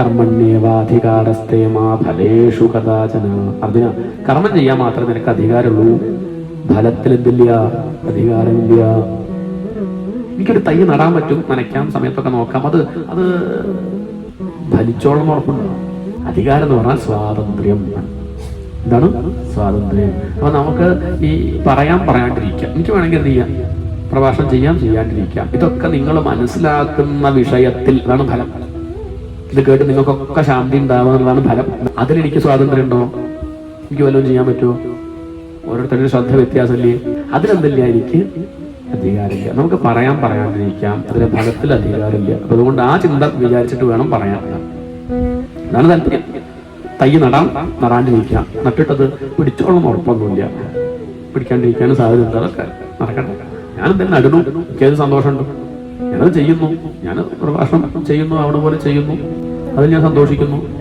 കർമ്മണ്യേവാധികാരസ്ഥേ മാ ഫലേഷു കഥാചന. അർജുന കർമ്മം ചെയ്യാൻ മാത്രമേ നിനക്ക് അധികാരമുള്ളൂ? ഫലത്തിൽ എന്തില്ല? അധികാരമില്ല. എനിക്കൊരു തൈ നടാൻ പറ്റും നനയ്ക്കാം സമയത്തൊക്കെ നോക്കാം. അത് അത് ഫലിച്ചോളം ഉറപ്പുണ്ട്? അധികാരം എന്ന് പറഞ്ഞാൽ സ്വാതന്ത്ര്യം. എന്താണ്? സ്വാതന്ത്ര്യം. അപ്പൊ നമുക്ക് ഈ പറയാൻ പറയാണ്ടിരിക്കാം. എനിക്ക് വേണമെങ്കിൽ എന്ത് ചെയ്യാം? പ്രഭാഷണം ചെയ്യാം ചെയ്യാണ്ടിരിക്കാം. ഇതൊക്കെ നിങ്ങൾ മനസ്സിലാക്കുന്ന വിഷയത്തിൽ അതാണ് ഫലം. ഇത് കേട്ട് നിങ്ങൾക്കൊക്കെ ശാന്തി ഉണ്ടാവുക എന്നുള്ളതാണ് ഫലം. അതിലെനിക്ക് സ്വാതന്ത്ര്യം ഉണ്ടോ എനിക്ക് വല്ലതും ചെയ്യാൻ പറ്റുമോ? ഓരോരുത്തരുടെ ശ്രദ്ധ വ്യത്യാസമില്ലേ? അതിലെന്തല്ല എനിക്ക് അധികാരമില്ല. നമുക്ക് പറയാൻ പറയാതിരിക്കാം. അതിന് ഫലത്തിൽ അധികാരമില്ല. അപ്പൊ അതുകൊണ്ട് ആ ചിന്ത വിചാരിച്ചിട്ട് വേണം പറയാൻ. അതാണ് താല്പര്യം. തൈ നടാം നടാണ്ടിരിക്കാം. നട്ടിട്ടത് പിടിച്ചോളം ഉറപ്പൊന്നുമില്ല. പിടിക്കാണ്ടിരിക്കാനും സാധ്യത ഉണ്ട്. അതൊക്കെ നടക്കട്ടെ. ഞാനെന്തെങ്കിലും നടുന്നു. എനിക്കത് സന്തോഷമുണ്ട്. ഞാനത് ചെയ്യുന്നു. ഞാൻ പ്രഭാഷണം ചെയ്യുന്നു അവിടെ പോലെ ചെയ്യുന്നു. അതിൽ ഞാൻ സന്തോഷിക്കുന്നു.